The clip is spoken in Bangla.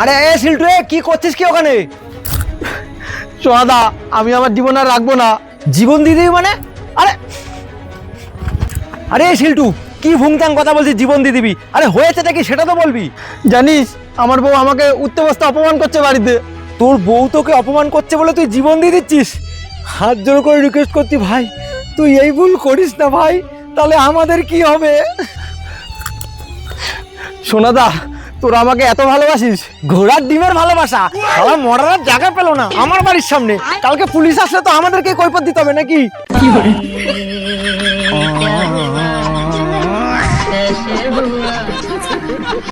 আরে এ সিল্টু এ কি করছিস কি ওখানে? সোহাদা আমি আমার জীবন আর রাখব না। জীবন দিয়ে দিবি মানে? আরে আরে এ সিল্টু কি ভুংতাং কথা বলছিস জীবন দিয়ে দিবি? আরে হয়েছে নাকি সেটা তো বলবি? জানিস আমার বউ আমাকে উঠতে বসতে অপমান করছে বাড়িতে। তোর বউ তোকে অপমান করছে বলে তুই জীবন দিয়ে দিচ্ছিস? হাত জোর করে রিকোয়েস্ট করছি ভাই তুই এই ভুল করিস না ভাই তাহলে আমাদের কি হবে? সোনাদা তোরা আমাকে এত ভালোবাসিস? ঘোড়ার ডিমের ভালোবাসা? আমার মরার জায়গা পেল না, আমার বাড়ির সামনে। কালকে পুলিশ আসলে তো আমাদেরকে কৈপত দিতে হবে নাকি?